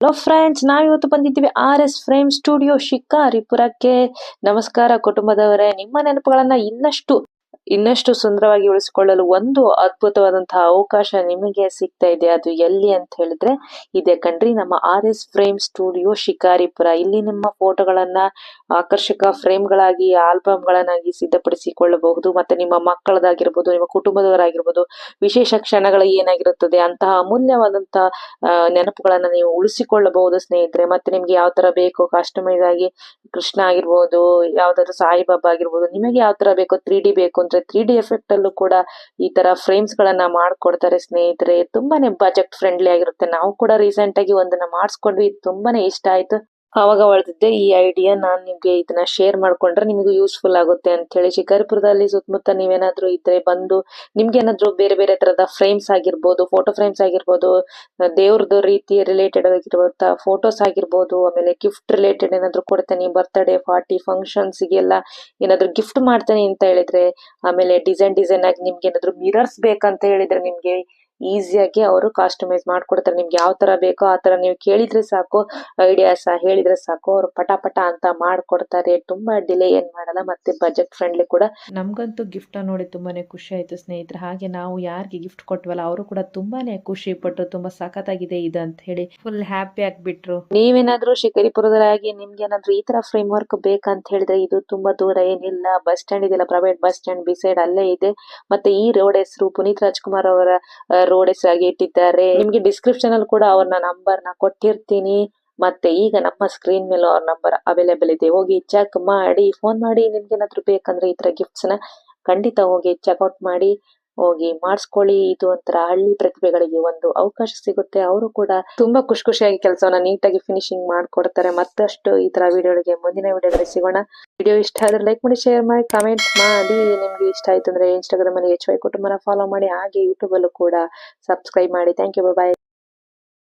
Hello friends ನಾವಿವತ್ತು ಬಂದಿದ್ದೀವಿ R S frame studio ಶಿಕಾರಿಪುರಕ್ಕೆ. ನಮಸ್ಕಾರ ಕುಟುಂಬದವರೇ ನಿಮ್ಮ ನೆನಪುಗಳನ್ನ ಇನ್ನಷ್ಟು ಇನ್ನಷ್ಟು ಸುಂದರವಾಗಿ ಉಳಿಸಿಕೊಳ್ಳಲು ಒಂದು ಅದ್ಭುತವಾದಂತಹ ಅವಕಾಶ ನಿಮಗೆ ಸಿಗ್ತಾ ಇದೆ. ಅದು ಎಲ್ಲಿ ಅಂತ ಹೇಳಿದ್ರೆ, ಇದೆ ಕಣ್ರಿ, ನಮ್ಮ R S frame studio Shikaripura. ಇಲ್ಲಿ ನಿಮ್ಮ ಫೋಟೋಗಳನ್ನ ಆಕರ್ಷಕ ಫ್ರೇಮ್ ಗಳಾಗಿ ಆಲ್ಬಮ್ ಗಳನ್ನಾಗಿ ಸಿದ್ಧಪಡಿಸಿಕೊಳ್ಳಬಹುದು. ಮತ್ತೆ ನಿಮ್ಮ ಮಕ್ಕಳದಾಗಿರ್ಬೋದು, ನಿಮ್ಮ ಕುಟುಂಬದವರಾಗಿರ್ಬೋದು, ವಿಶೇಷ ಕ್ಷಣಗಳು ಏನಾಗಿರುತ್ತದೆ, ಅಂತಹ ಅಮೂಲ್ಯವಾದಂತಹ ನೆನಪುಗಳನ್ನ ನೀವು ಉಳಿಸಿಕೊಳ್ಳಬಹುದು ಸ್ನೇಹಿತರೆ. ಮತ್ತೆ ನಿಮ್ಗೆ ಯಾವ ತರ ಬೇಕು ಕಸ್ಟಮೈಸ್ ಆಗಿ ಕೃಷ್ಣ ಆಗಿರ್ಬೋದು, ಯಾವ್ದಾದ್ರು ಸಾಯಿಬಾಬಾ ಆಗಿರ್ಬೋದು, ನಿಮಗೆ ಯಾವ ತರ ಬೇಕು ತ್ರೀ ಡಿ ಬೇಕು ಅಂದ್ರೆ ತ್ರೀ ಡಿ ಎಫೆಕ್ಟ್ ಅಲ್ಲೂ ಕೂಡ ಈ ತರ ಫ್ರೇಮ್ಸ್ ಗಳನ್ನ ಮಾಡ್ಕೊಡ್ತಾರೆ ಸ್ನೇಹಿತರೆ. ತುಂಬಾನೇ ಬಜೆಟ್ ಫ್ರೆಂಡ್ಲಿ ಆಗಿರುತ್ತೆ. ನಾವು ಕೂಡ ರೀಸೆಂಟ್ ಆಗಿ ಒಂದನ್ನ ಮಾಡಿಸ್ಕೊಂಡ್ವಿ. ತುಂಬಾನೇ ಇಷ್ಟ ಆಯ್ತು. ಅವಾಗ ಹೊಳ್ದಿದ್ದೆ ಈ ಐಡಿಯಾ ನಾನ್ ನಿಮ್ಗೆ ಇದನ್ನ ಶೇರ್ ಮಾಡ್ಕೊಂಡ್ರೆ ನಿಮಗೂ ಯೂಸ್ಫುಲ್ ಆಗುತ್ತೆ ಅಂತ ಹೇಳಿ ಶಿಕಾರಿಪುರದಲ್ಲಿ ಸುತ್ತಮುತ್ತ ನೀವೇನಾದ್ರೂ ಇದ್ರೆ ಬಂದು ನಿಮ್ಗೆ ಏನಾದ್ರು ಬೇರೆ ಬೇರೆ ತರದ ಫ್ರೇಮ್ಸ್ ಆಗಿರ್ಬೋದು ಫೋಟೋ ಫ್ರೇಮ್ಸ್ ಆಗಿರ್ಬೋದು ದೇವ್ರದ್ದು ರೀತಿ ರಿಲೇಟೆಡ್ ಆಗಿರುವಂತ ಫೋಟೋಸ್ ಆಗಿರ್ಬೋದು, ಆಮೇಲೆ ಗಿಫ್ಟ್ ರಿಲೇಟೆಡ್ ಏನಾದ್ರು ಕೊಡ್ತೇನೆ ಬರ್ತ್ಡೇ ಪಾರ್ಟಿ ಫಂಕ್ಷನ್ಸ್ ಗೆಲ್ಲ ಏನಾದ್ರು ಗಿಫ್ಟ್ ಮಾಡ್ತೇನೆ ಅಂತ ಹೇಳಿದ್ರೆ, ಆಮೇಲೆ ಡಿಸೈನ್ ಡಿಸೈನ್ ಆಗಿ ನಿಮ್ಗೆ ಏನಾದ್ರು ಮಿರರ್ಸ್ ಬೇಕಂತ ಹೇಳಿದ್ರೆ ನಿಮ್ಗೆ ಈಸಿಯಾಗಿ ಅವರು ಕಾಸ್ಟಮೈಸ್ ಮಾಡ್ಕೊಡ್ತಾರೆ. ನಿಮ್ಗೆ ಯಾವ ತರ ಬೇಕೋ ಆ ತರ ನೀವು ಕೇಳಿದ್ರೆ ಸಾಕು ಐಡಿಯಾಸ್ ಹೇಳಿದ್ರೆ ಸಾಕು ಅವ್ರು ಪಟಾಪಟ ಪಟ ಅಂತ ಮಾಡ್ಕೊಡ್ತಾರೆ. ತುಂಬಾ ಡಿಲೇ ಏನ್ ಮಾಡಲ್ಲ ಮತ್ತೆ ಬಜೆಟ್ ಫ್ರೆಂಡ್ಲಿ ಕೂಡ. ನಮಗಂತೂ ಗಿಫ್ಟ್ ನೋಡಿ ತುಂಬಾನೇ ಖುಷಿ ಆಯ್ತು ಸ್ನೇಹಿತರೆ. ಹಾಗೆ ನಾವು ಯಾರಿಗೆ ಗಿಫ್ಟ್ ಕೊಟ್ವಲ್ಲ ಅವರು ಕೂಡ ತುಂಬಾನೇ ಖುಷಿ ಪಟ್ರು ತುಂಬಾ ಸಖತ್ತಾಗಿದೆ ಇದು ಅಂತ ಹೇಳಿ ಫುಲ್ ಹ್ಯಾಪಿ ಆಗ್ಬಿಟ್ರು. ನೀವೇನಾದ್ರೂ ಶಿಕಾರಿಪುರದರಾಗಿ ನಿಮ್ಗೆ ಏನಾದ್ರು ಈ ತರ ಫ್ರೇಮ್ ವರ್ಕ್ ಬೇಕಂತ ಹೇಳಿದ್ರೆ ಇದು ತುಂಬಾ ದೂರ ಏನಿಲ್ಲ. ಬಸ್ ಸ್ಟ್ಯಾಂಡ್ ಇದೆಯಲ್ಲ ಪ್ರೈವೇಟ್ ಬಸ್ ಸ್ಟ್ಯಾಂಡ್ ಬಿಸೈಡ್ ಅಲ್ಲೇ ಇದೆ. ಮತ್ತೆ ಈ ರೋಡ್ ಹೆಸರು ಪುನೀತ್ ರಾಜ್ಕುಮಾರ್ ಅವರ ರೋಡ್ ಹೆಸರಾಗಿ ಇಟ್ಟಿದ್ದಾರೆ. ನಿಮ್ಗೆ ಡಿಸ್ಕ್ರಿಪ್ಷನ್ ಅಲ್ಲಿ ಕೂಡ ಅವ್ರನ್ನ ನಂಬರ್ನ ಕೊಟ್ಟಿರ್ತೀನಿ. ಮತ್ತೆ ಈಗ ನಮ್ಮ ಸ್ಕ್ರೀನ್ ಮೇಲೆ ಅವ್ರ ನಂಬರ್ ಅವೈಲೇಬಲ್ ಇದೆ. ಹೋಗಿ ಚೆಕ್ ಮಾಡಿ ಫೋನ್ ಮಾಡಿ ನಿಮ್ಗೆ ಏನಾದ್ರು ಬೇಕಂದ್ರೆ ಈ ತರ ಗಿಫ್ಟ್ಸ್ನ ಖಂಡಿತ ಹೋಗಿ ಚೆಕ್ಔಟ್ ಮಾಡಿ. ಹೋಗಿ ಮಾಡಿಸ್ಕೊಳ್ಳಿ, ಇದು ಒಂಥರ ಹಳ್ಳಿ ಪ್ರತಿಭೆಗಳಿಗೆ ಒಂದು ಅವಕಾಶ ಸಿಗುತ್ತೆ. ಅವರು ಕೂಡ ತುಂಬಾ ಖುಷಿ ಖುಷಿಯಾಗಿ ಕೆಲಸವನ್ನ ನೀಟಾಗಿ ಫಿನಿಶಿಂಗ್ ಮಾಡ್ಕೊಡ್ತಾರೆ. ಮತ್ತಷ್ಟು ಈ ತರ ವಿಡಿಯೋಗಳಿಗೆ ಮುಂದಿನ ವಿಡಿಯೋಗಳಿಗೆ ಸಿಗೋಣ. ವಿಡಿಯೋ ಇಷ್ಟ ಆದ್ರೆ ಲೈಕ್ ಮಾಡಿ ಶೇರ್ ಮಾಡಿ ಕಮೆಂಟ್ ಮಾಡಿ. ನಿಮ್ಗೆ ಇಷ್ಟ ಆಯ್ತು ಅಂದ್ರೆ ಇನ್ಸ್ಟಾಗ್ರಾಮ್ ಅಲ್ಲಿ ಎಚ್ ವೈ ಕುಟುಂಬನ ಫಾಲೋ ಮಾಡಿ. ಹಾಗೆ ಯೂಟ್ಯೂಬ್ ಅಲ್ಲೂ ಕೂಡ ಸಬ್ಸ್ಕ್ರೈಬ್ ಮಾಡಿ. Thank you bye